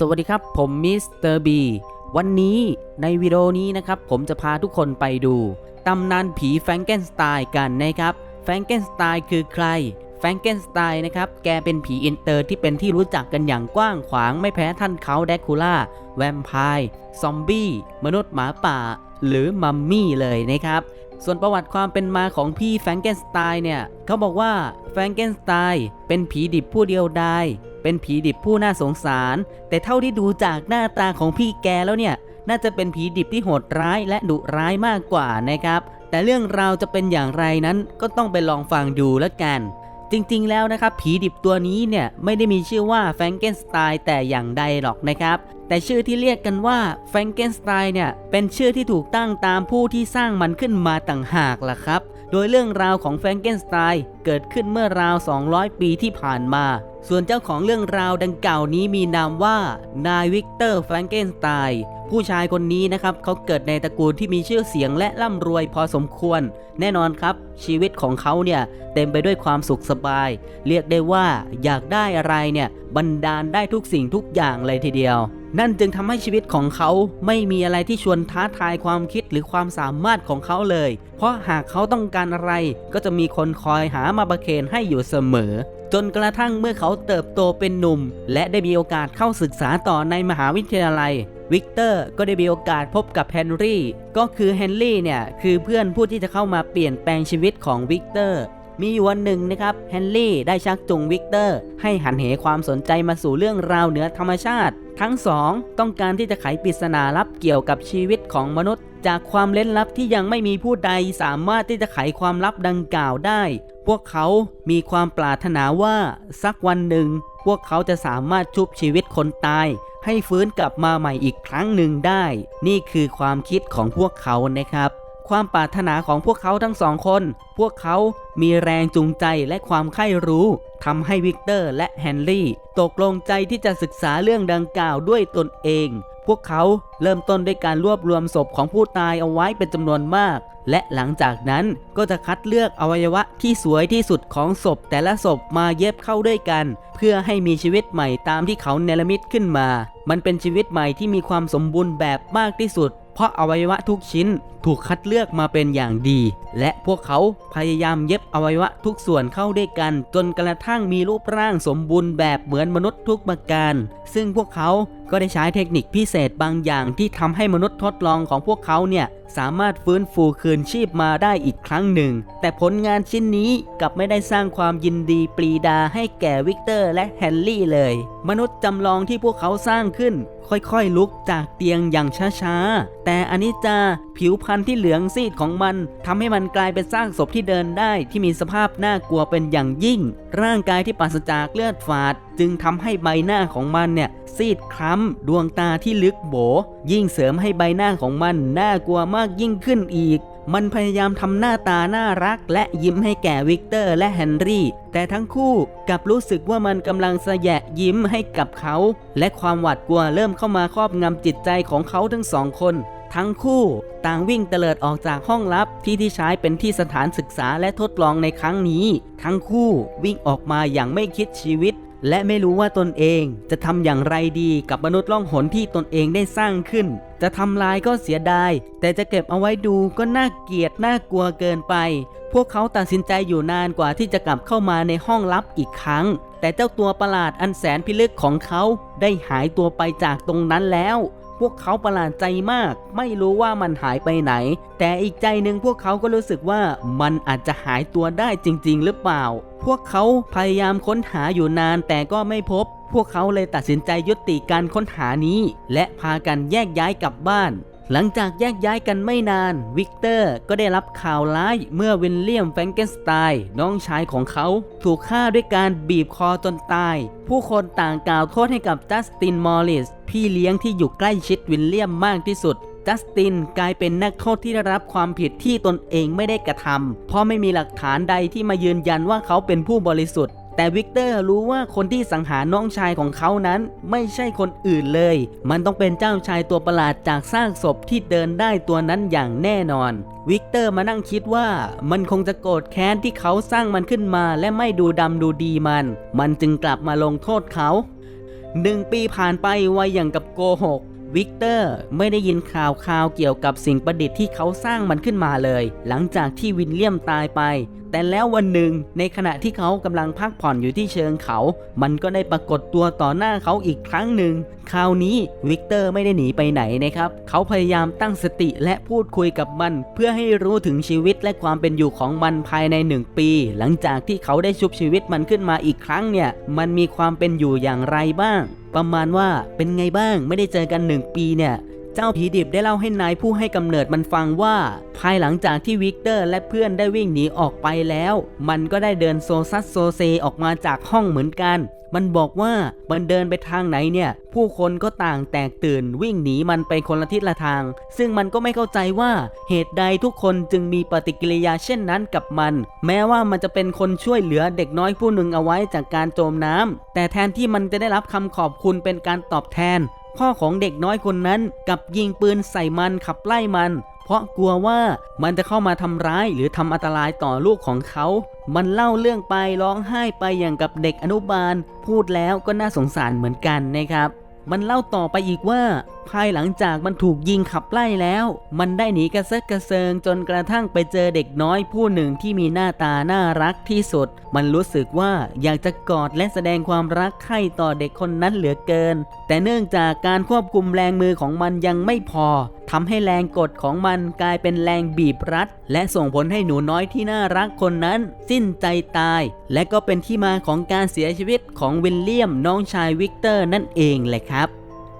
สวัสดีครับ ผมมิสเตอร์บีวันนี้ในวิดีโอนี้นะครับ ผมจะพาทุกคนไปดู ตำนานผีแฟรงเกนสไตน์กันนะครับ แฟรงเกนสไตน์คือใคร แฟรงเกนสไตน์นะครับ แกเป็นผีอินเตอร์ที่เป็นที่รู้จักกันอย่างกว้างขวางไม่แพ้ท่านเขาแดกคูล่า แวมไพร์ ซอมบี้ มนุษย์หมาป่า หรือมัมมี่เลยนะครับ ส่วนประวัติความเป็นมาของพี่แฟรงเกนสไตน์เนี่ย เขาบอกว่าแฟรงเกนสไตน์เป็นผีดิบผู้เดียวดายเป็นผีดิบผู้น่าสงสาร แต่เท่าที่ดูจากหน้าตาของพี่แกแล้วเนี่ย น่าจะเป็นผีดิบที่โหดร้ายและดุร้ายมากกว่านะครับ แต่เรื่องราวจะเป็นอย่างไรนั้นก็ต้องไปลองฟังดูแล้วกัน จริงๆแล้วนะครับผีดิบตัวนี้เนี่ยไม่ได้มีชื่อว่าแฟรงเกนสไตน์แต่อย่างใดหรอกนะครับแต่ชื่อที่เรียกกันว่าแฟรงเกนสไตน์เนี่ยเป็นชื่อที่ถูกตั้งตามผู้ที่สร้างมันขึ้นมาต่างหากล่ะครับ โดยเรื่องราวของแฟรงเกนสไตน์เกิดขึ้นเมื่อราว 200 ปีที่ผ่านมา ส่วนเจ้าของเรื่องราวดังกล่าวนี้มีนามว่านายวิกเตอร์แฟรงเกนสไตน์ผู้ชายคนนี้นะครับเขาเกิดในตระกูลที่มีชื่อเสียงและร่ำรวยพอสมควร แน่นอนครับ ชีวิตของเขาเนี่ยเต็มไปด้วยความสุขสบาย เรียกได้ว่าอยากได้อะไรเนี่ยบันดาลได้ทุกสิ่งทุกอย่างเลยทีเดียว นั่นจึงทำให้ชีวิตของเขาไม่มีอะไรที่ชวนท้าทายความคิดหรือความสามารถของเขาเลย เพราะหากเขาต้องการอะไรก็จะมีคนคอยหามาประเคนให้อยู่เสมอ จนกระทั่งเมื่อเขาเติบโตเป็นหนุ่ม และได้มีโอกาสเข้าศึกษาต่อในมหาวิทยาลัย วิกเตอร์ก็ได้มีโอกาสพบกับเฮนรี่ ก็คือเฮนรี่เนี่ย คือเพื่อนผู้ที่จะเข้ามาเปลี่ยนแปลงชีวิตของวิกเตอร์มีอยู่วันหนึ่งนะครับเฮนรี่ได้ชักจูงวิกเตอร์ ให้หันเหความสนใจมาสู่เรื่องราวเหนือธรรมชาติ ทั้งสองต้องการที่จะไขปริศนาลับเกี่ยวกับชีวิตของมนุษย์ จากความเล้นลับที่ยังไม่มีผู้ใดสามารถที่จะไขความลับดังกล่าวได้ พวกเขามีความปรารถนาว่าสักวันหนึ่ง พวกเขาจะสามารถชุบชีวิตคนตาย ให้ฟื้นกลับมาใหม่อีกครั้งหนึ่งได้ นี่คือความคิดของพวกเขานะครับ ความปรารถนาของพวกเขาทั้งสองคน พวกเขา มีแรงจูงใจและความใคร่รู้ทำให้วิกเตอร์และแฮนรี่ตกลงใจที่จะศึกษาเรื่องดังกล่าวด้วยตนเอง พวกเขาเริ่มต้นด้วยการรวบรวมศพของผู้ตายเอาไว้เป็นจำนวนมาก และหลังจากนั้นก็จะคัดเลือกอวัยวะที่สวยที่สุดของศพแต่ละศพมาเย็บเข้าด้วยกัน เพื่อให้มีชีวิตใหม่ตามที่เขาเนรมิตขึ้นมา มันเป็นชีวิตใหม่ที่มีความสมบูรณ์แบบมากที่สุด เพราะอวัยวะทุกชิ้นถูกคัดเลือกมาเป็นอย่างดี และพวกเขาพยายามเย็บอวัยวะทุกส่วนเข้าด้วยกัน จนกระทั่งมีรูปร่างสมบูรณ์แบบเหมือนมนุษย์ทุกประการ ซึ่งพวกเขาก็ได้ใช้เทคนิคพิเศษบางอย่างที่ทำให้มนุษย์ทดลองของพวกเขาเนี่ยสามารถฟื้นฟูคืนชีพมาได้อีกครั้งหนึ่ง แต่ผลงานชิ้นนี้กลับไม่ได้สร้างความยินดีปรีดาให้แก่วิกเตอร์และแฮนรี่เลย มนุษย์จำลองที่พวกเขาสร้างขึ้น ค่อยๆลุกจากเตียงอย่างช้าๆ แต่อนิจจา ผิวพรรณที่เหลืองซีดของมันทำให้มันกลายเป็นซากศพที่เดินได้ที่มีสภาพน่ากลัวเป็นอย่างยิ่ง ร่างกายที่ปราศจากเลือดฝาด จึงทำให้ใบหน้าของมันเนี่ยซีดคล้ำดวงตาที่ลึกโบ ยิ่งเสริมให้ใบหน้าของมันน่ากลัวมากยิ่งขึ้นอีกมันพยายามทำหน้าตาน่ารัก และยิ้มให้แก่วิกเตอร์และแฮนรี่ แต่ทั้งคู่กลับรู้สึกว่ามันกำลังแสแยะยิ้มให้กับเขา และความหวาดกลัวเริ่มเข้ามาครอบงำจิตใจของเขาทั้งสองคน ทั้งคู่ ต่างวิ่งเตลิดออกจากห้องลับที่ที่ใช้เป็นที่สถานศึกษาและทดลองในครั้งนี้ ทั้งคู่วิ่งออกมาอย่างไม่คิดชีวิต และไม่รู้ว่าตนเองจะทำอย่างไรดีกับมนุษย์ล่องหนที่ตนเองได้สร้างขึ้น จะทำลายก็เสียดาย แต่จะเก็บเอาไว้ดูก็น่าเกลียดน่ากลัวเกินไป พวกเขาตัดสินใจอยู่นานกว่าที่จะกลับเข้ามาในห้องลับอีกครั้ง แต่เจ้าตัวประหลาดอันแสนพิลึกของเขาได้หายตัวไปจากตรงนั้นแล้ว พวกเขาประหลาดใจมาก ไม่รู้ว่ามันหายไปไหน แต่อีกใจหนึ่งพวกเขาก็รู้สึกว่ามันอาจจะหายตัวได้จริง ๆ หรือเปล่า พวกเขาพยายามค้นหาอยู่นานแต่ก็ไม่พบ พวกเขาเลยตัดสินใจยุติการค้นหานี้ และพากันแยกย้ายกลับบ้าน หลังจากแยกย้ายกันไม่นาน วิกเตอร์ก็ได้รับข่าวร้ายเมื่อวิลเลียมแฟรงเกนสไตน์น้องชายของเขา ถูกฆ่าด้วยการบีบคอจนตาย ผู้คนต่างกล่าวโทษให้กับจัสตินมอริสพี่เลี้ยงที่อยู่ใกล้ชิดวิลเลียมมากที่สุดจัสตินกลายเป็นนักโทษที่ได้รับความผิดที่ตนเองไม่ได้กระทำเพราะไม่มีหลักฐานใดที่มายืนยันว่าเขาเป็นผู้บริสุทธิ์ แต่วิกเตอร์รู้ว่าคนที่สังหารน้องชายของเขานั้นไม่ใช่คนอื่นเลย มันต้องเป็นเจ้าชายตัวประหลาดจากซากศพที่เดินได้ตัวนั้นอย่างแน่นอน วิกเตอร์มานั่งคิดว่ามันคงจะโกรธแค้นที่เขาสร้างมันขึ้นมาและไม่ดูดำดูดีมัน มันจึงกลับมาลงโทษเขาหนึ่งปีผ่านไปไวอย่างกับโกหกวิกเตอร์ไม่ได้ยินข่าวข่าวเกี่ยวกับสิ่งประดิษฐ์ที่เขาสร้างมันขึ้นมาเลย หลังจากที่วินเลียมตายไปแต่แล้ววันหนึ่งในขณะที่เขากำลังพักผ่อนอยู่ที่เชิงเขา มันก็ได้ปรากฏตัวต่อหน้าเขาอีกครั้งหนึ่ง คราวนี้วิกเตอร์ไม่ได้หนีไปไหนนะครับ เขาพยายามตั้งสติและพูดคุยกับมัน เพื่อให้รู้ถึงชีวิตและความเป็นอยู่ของมันภายในหนึ่งปี หลังจากที่เขาได้ชุบชีวิตมันขึ้นมาอีกครั้งเนี่ย มันมีความเป็นอยู่อย่างไรบ้าง ประมาณว่าเป็นไงบ้างไม่ได้เจอกันหนึ่งปีเนี่ย เจ้าผีดิบได้เล่าให้นายผู้ให้กำเนิดมันฟังว่า ภายหลังจากที่วิกเตอร์และเพื่อนได้วิ่งหนีออกไปแล้ว มันก็ได้เดินโซซัสโซเซออกมาจากห้องเหมือนกัน มันบอกว่ามันเดินไปทางไหนเนี่ย ผู้คนก็ต่างแตกตื่นวิ่งหนีมันไปคนละทิศละทาง ซึ่งมันก็ไม่เข้าใจว่าเหตุใดทุกคนจึงมีปฏิกิริยาเช่นนั้นกับมัน แม้ว่ามันจะเป็นคนช่วยเหลือเด็กน้อยผู้หนึ่งเอาไว้จากการจมน้ำแต่แทนที่มันจะได้รับคำขอบคุณเป็นการตอบแทน พ่อของเด็กน้อยคนนั้นกับยิงปืนใส่มันขับไล่มัน เพราะกลัวว่ามันจะเข้ามาทำร้ายหรือทำอันตรายต่อลูกของเขา มันเล่าเรื่องไปร้องไห้ไปอย่างกับเด็กอนุบาล พูดแล้วก็น่าสงสารเหมือนกันนะครับ มันเล่าต่อไปอีกว่า ภายหลังจากมันถูกยิงขับไล่แล้ว มันได้หนีกระเซิกกระเซิงจนกระทั่งไปเจอเด็กน้อยผู้หนึ่งที่มีหน้าตาน่ารักที่สุด มันรู้สึกว่าอยากจะกอดและแสดงความรักใคร่ต่อเด็กคนนั้นเหลือเกิน แต่เนื่องจากการควบคุมแรงมือของมันยังไม่พอทำให้แรงกดของมันกลายเป็นแรงบีบรัด และส่งผลให้หนูน้อยที่น่ารักคนนั้น สิ้นใจตาย และก็เป็นที่มาของการเสียชีวิตของวิลเลียมน้องชายวิกเตอร์นั่นเองแหละครับ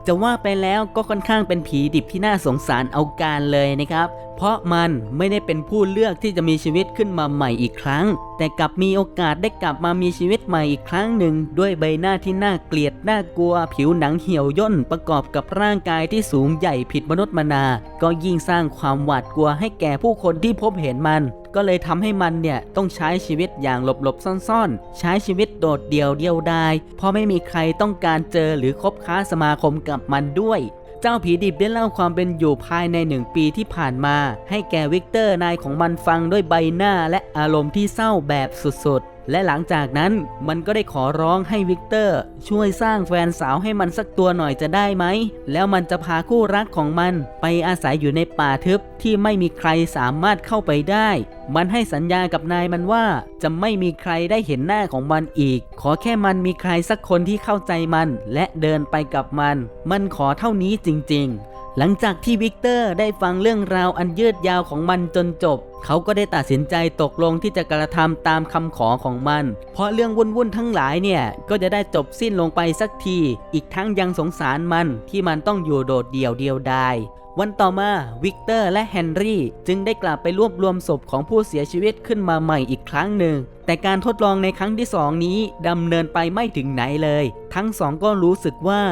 จะว่าไปแล้วก็ค่อนข้างเป็นผีดิบที่น่าสงสารเอาการเลยนะครับ เพราะมันไม่ได้เป็นผู้เลือกที่จะมีชีวิตขึ้นมาใหม่อีกครั้ง แต่กลับมีโอกาสได้กลับมามีชีวิตใหม่อีกครั้งหนึ่ง ด้วยใบหน้าที่น่าเกลียดน่ากลัว ผิวหนังเหี่ยวย่นประกอบกับร่างกายที่สูงใหญ่ผิดมนุษย์มนา ก็ยิ่งสร้างความหวาดกลัวให้แก่ผู้คนที่พบเห็นมัน ก็เลยทำให้มันเนี่ยต้องใช้ชีวิตอย่างหลบๆซ่อนๆ ใช้ชีวิตโดดเดี่ยวเดียวดายเพราะไม่มีใครต้องการเจอหรือคบค้าสมาคมกับมันด้วย เจ้าผีดิบได้เล่าความเป็นอยู่ภายในหนึ่งปีที่ผ่านมา ให้แก่วิกเตอร์นายของมันฟังด้วยใบหน้าและอารมณ์ที่เศร้าแบบสุดๆ และหลังจากนั้นมันก็ได้ขอร้องให้วิกเตอร์ ช่วยสร้างแฟนสาวให้มันสักตัวหน่อยจะได้ไหม แล้วมันจะพาคู่รักของมัน ไปอาศัยอยู่ในป่าทึบที่ไม่มีใครสามารถเข้าไปได้ มันให้สัญญากับนายมันว่าจะไม่มีใครได้เห็นหน้าของมันอีก ขอแค่มันมีใครสักคนที่เข้าใจมัน และเดินไปกับมัน มันขอเท่านี้จริง ๆ หลังจากที่วิกเตอร์ได้ฟังเรื่องราวอันยืดยาวของมันจนจบ เขาก็ได้ตัดสินใจตกลงที่จะกระทำตามคำขอของมัน เพราะเรื่องวุ่นๆทั้งหลายเนี่ย ก็จะได้จบสิ้นลงไปสักที อีกทั้งยังสงสารมันที่มันต้องอยู่โดดเดี่ยวเดียวดาย วันต่อมาวิกเตอร์และแฮนรี่จึงได้กลับไปรวบรวมศพของผู้เสียชีวิตขึ้นมาใหม่อีกครั้งหนึ่ง แต่การทดลองในครั้งที่สองนี้ดำเนินไปไม่ถึงไหนเลย ทั้งสองก็รู้สึกว่า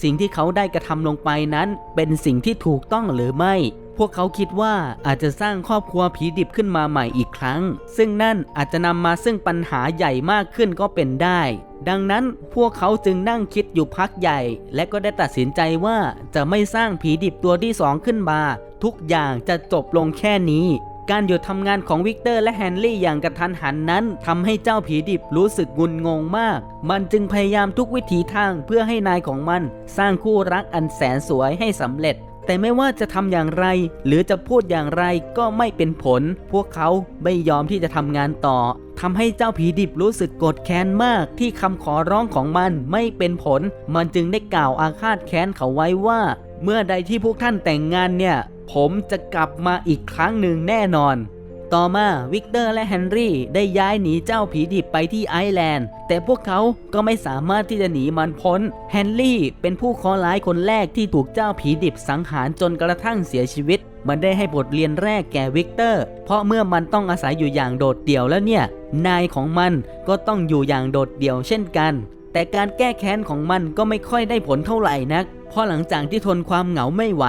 สิ่งที่เขาได้กระทำลงไปนั้น เป็นสิ่งที่ถูกต้องหรือไม่ พวกเขาคิดว่าอาจจะสร้างครอบครัวผีดิบขึ้นมาใหม่อีกครั้ง ซึ่งนั่นอาจจะนำมาซึ่งปัญหาใหญ่มากขึ้นก็เป็นได้ ดังนั้นพวกเขาจึงนั่งคิดอยู่พักใหญ่ และก็ได้ตัดสินใจว่าจะไม่สร้างผีดิบตัวที่สองขึ้นมา ทุกอย่างจะจบลงแค่นี้ การหยุดทำงานของวิกเตอร์และแฮนรี่อย่างกระทันหันนั้นทำให้เจ้าผีดิบรู้สึกงุนงงมาก มันจึงพยายามทุกวิถีทางเพื่อให้นายของมัน สร้างคู่รักอันแสนสวยให้สำเร็จ แต่ไม่ว่าจะทำอย่างไร หรือจะพูดอย่างไรก็ไม่เป็นผล พวกเขาไม่ยอมที่จะทำงานต่อทำให้เจ้าผีดิบรู้สึกโกรธแค้นมากที่คำขอร้องของมันไม่เป็นผล มันจึงได้กล่าวอาฆาตแค้นเขาไว้ว่า เมื่อใดที่พวกท่านแต่งงานเนี่ย ผมจะกลับมาอีกครั้งหนึ่งแน่นอน ต่อมาวิกเตอร์และแฮนรี่ได้ย้ายหนีเจ้าผีดิบไปที่ไอร์แลนด์ แต่พวกเขาก็ไม่สามารถที่จะหนีมันพ้น แฮนรี่เป็นผู้เคอร้ายคนแรกที่ถูกเจ้าผีดิบสังหารจนกระทั่งเสียชีวิต มันได้ให้บทเรียนแรกแก่วิกเตอร์ เพราะเมื่อมันต้องอาศัยอยู่อย่างโดดเดี่ยวแล้วเนี่ย นายของมันก็ต้องอยู่อย่างโดดเดี่ยวเช่นกัน แต่การแก้แค้นของมันก็ไม่ค่อยได้ผลเท่าไหร่นักเพราะหลังจากที่ทนความเหงาไม่ไหว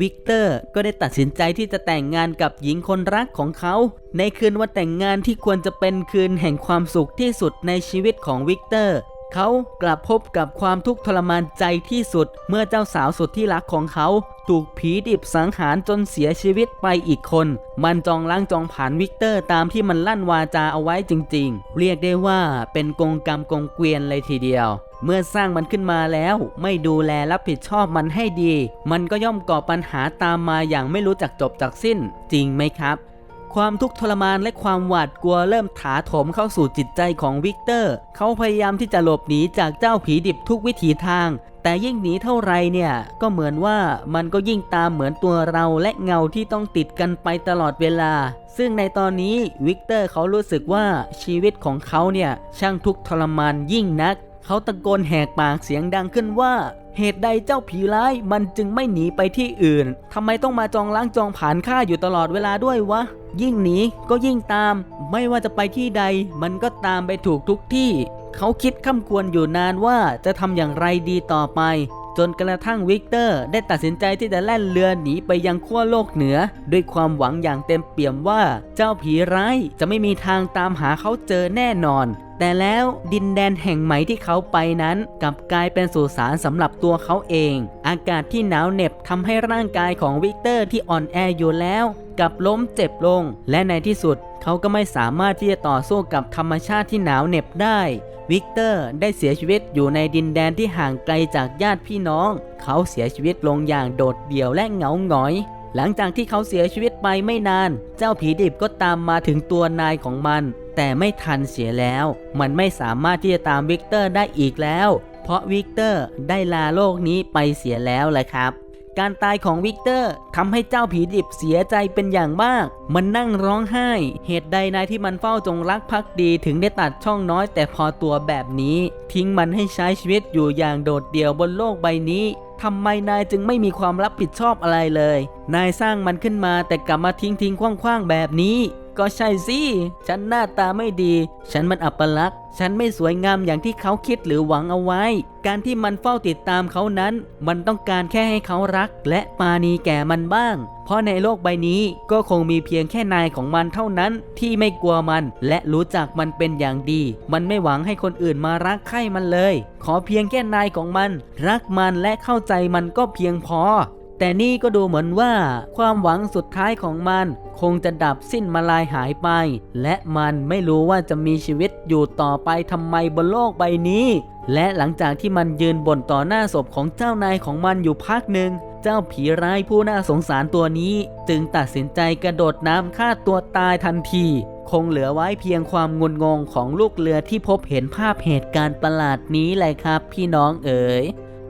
วิกเตอร์ก็ได้ตัดสินใจที่จะแต่งงานกับหญิงคนรักของเขา ในคืนวันแต่งงานที่ควรจะเป็นคืนแห่งความสุขที่สุดในชีวิตของวิกเตอร์ เขากลับพบกับความทุกข์ทรมานใจที่สุด เมื่อเจ้าสาวสุดที่รักของเขา ถูกผีดิบสังหารจนเสียชีวิตไปอีกคน มันจองล้างจองผ่านวิกเตอร์ตามที่มันลั่นวาจาเอาไว้จริง ๆ เรียกได้ว่าเป็นกงกรรมกงเกวียนเลยทีเดียวเมื่อสร้างมันขึ้นมาแล้ว ไม่ดูแลรับผิดชอบมันให้ดี มันก็ย่อมก่อปัญหาตามมาอย่างไม่รู้จักจบจากสิ้น จริงไหมครับ ความทุกข์ทรมานและความหวาดกลัวเริ่มถาโถมเข้าสู่จิตใจของวิกเตอร์ เขาพยายามที่จะหลบหนีจากเจ้าผีดิบทุกวิถีทาง แต่ยิ่งหนีเท่าไรเนี่ย ก็เหมือนว่ามันก็ยิ่งตามเหมือนตัวเราและเงาที่ต้องติดกันไปตลอดเวลา ซึ่งในตอนนี้วิกเตอร์เขารู้สึกว่าชีวิตของเขาเนี่ยช่างทุกข์ทรมานยิ่งนัก เขาตะโกนแหกปากเสียงดังขึ้นว่า เหตุใดเจ้าผีร้ายมันจึงไม่หนีไปที่อื่นทำไมต้องมาจองล้างจองผ่านข้าอยู่ตลอดเวลาด้วยวะ ยิ่งหนีก็ยิ่งตาม ไม่ว่าจะไปที่ใด มันก็ตามไปถูกทุกที่ เขาคิดข้ามควรอยู่นานว่าจะทำอย่างไรดีต่อไปจนกระทั่งวิกเตอร์ได้ตัดสินใจที่จะแล่นเรือหนีไปยังขั้วโลกเหนือ ด้วยความหวังอย่างเต็มเปี่ยมว่า เจ้าผีร้ายจะไม่มีทางตามหาเขาเจอแน่นอน แต่แล้วดินแดนแห่งใหม่ที่เขาไปนั้น กลับกลายเป็นสุสานสำหรับตัวเขาเอง อากาศที่หนาวเหน็บทำให้ร่างกายของวิกเตอร์ที่อ่อนแออยู่แล้วกลับล้มเจ็บลง และในที่สุดเขาก็ไม่สามารถที่จะต่อสู้กับธรรมชาติที่หนาวเหน็บได้ วิกเตอร์ได้เสียชีวิตอยู่ในดินแดนที่ห่างไกลจากญาติพี่น้อง เขาเสียชีวิตลงอย่างโดดเดี่ยวและเหงาหงอย หลังจากที่เขาเสียชีวิตไปไม่นาน เจ้าผีดิบก็ตามมาถึงตัวนายของมัน แต่ไม่ทันเสียแล้ว มันไม่สามารถที่จะตามวิกเตอร์ได้อีกแล้ว เพราะวิกเตอร์ได้ลาโลกนี้ไปเสียแล้วแหละครับ การตายของวิกเตอร์ทำให้เจ้าผีดิบเสียใจเป็นอย่างมาก มันนั่งร้องไห้ เหตุใดนายที่มันเฝ้าจงรักภักดีถึงได้ตัดช่องน้อยแต่พอตัวแบบนี้ ทิ้งมันให้ใช้ชีวิตอยู่อย่างโดดเดี่ยวบนโลกใบนี้ทำไมนายจึงไม่มีความรับผิดชอบอะไรเลย นายสร้างมันขึ้นมาแต่กลับมาทิ้งทิ้งคว้างๆแบบนี้ ก็ใช่สิ ฉันหน้าตาไม่ดี ฉันมันอัปลักษณ์ ฉันไม่สวยงามอย่างที่เขาคิดหรือหวังเอาไว้ การที่มันเฝ้าติดตามเขานั้น มันต้องการแค่ให้เขารัก และปาณีแก่มันบ้าง เพราะในโลกใบนี้ก็คงมีเพียงแค่นายของมันเท่านั้น ที่ไม่กลัวมัน และรู้จักมันเป็นอย่างดี มันไม่หวังให้คนอื่นมารักใคร่มันเลย ขอเพียงแค่นายของมัน รักมันและเข้าใจมันก็เพียงพอ แต่นี่ก็ดูเหมือนว่า ความหวังสุดท้ายของมัน คงจะดับสิ้นมาลายหายไป และมันไม่รู้ว่าจะมีชีวิตอยู่ต่อไปทำไมบนโลกใบนี้ และหลังจากที่มันยืนบนต่อหน้าศพของเจ้านายของมันอยู่พักหนึ่งเจ้าผีร้ายผู้น่าสงสารตัวนี้ จึงตัดสินใจกระโดดน้ำฆ่าตัวตายทันที คงเหลือไว้เพียงความงุนงงของลูกเรือที่พบเห็นภาพเหตุการณ์ประหลาดนี้แหละครับ พี่น้องเอ๋ย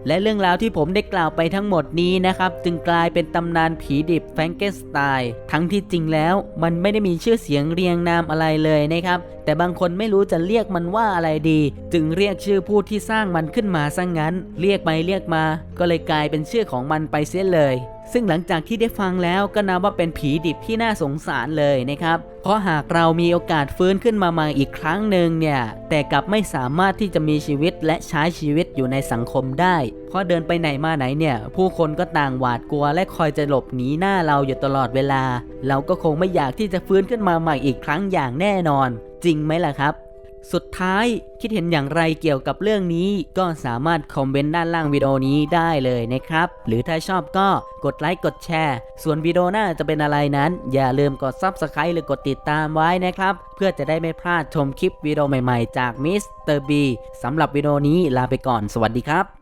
และเรื่องราวที่ผมได้กล่าวไปทั้งหมดนี้นะครับ จึงกลายเป็นตำนานผีดิบแฟรงเกนสไตน์ทั้งที่จริงแล้วมันไม่ได้มีชื่อเสียงเรียงนามอะไรเลยนะครับ แต่บางคนไม่รู้จะเรียกมันว่าอะไรดี จึงเรียกชื่อผู้ที่สร้างมันขึ้นมาซะงงั้น เรียกไปเรียกมา ก็เลยกลายเป็นชื่อของมันไปเสียเลย ซึ่งหลังจากที่ได้ฟังแล้วก็นับว่าเป็นผีดิบที่น่าสงสารเลยนะครับ เพราะหากเรามีโอกาสฟื้นขึ้นมาใหม่อีกครั้งหนึ่งเนี่ย แต่กลับไม่สามารถที่จะมีชีวิตและใช้ชีวิตอยู่ในสังคมได้ เพราะเดินไปไหนมาไหนเนี่ย ผู้คนก็ต่างหวาดกลัวและคอยจะหลบหนีหน้าเราอยู่ตลอดเวลา เราก็คงไม่อยากที่จะฟื้นขึ้นมาใหม่อีกครั้งอย่างแน่นอน จริงไหมล่ะครับ สุดท้ายคิดเห็นอย่างไรเกี่ยวกับเรื่องนี้ก็สามารถคอมเมนต์ด้านล่างวิดีโอนี้ได้เลยนะครับ หรือถ้าชอบก็กดไลค์กดแชร์ ส่วนวิดีโอหน้าจะเป็นอะไรนั้น อย่าลืมกด Subscribe หรือกดติดตามไว้นะครับ เพื่อจะได้ไม่พลาดชมคลิปวิดีโอใหม่ๆ จากมิสเตอร์บีสำหรับวิดีโอนี้ลาไปก่อนสวัสดีครับ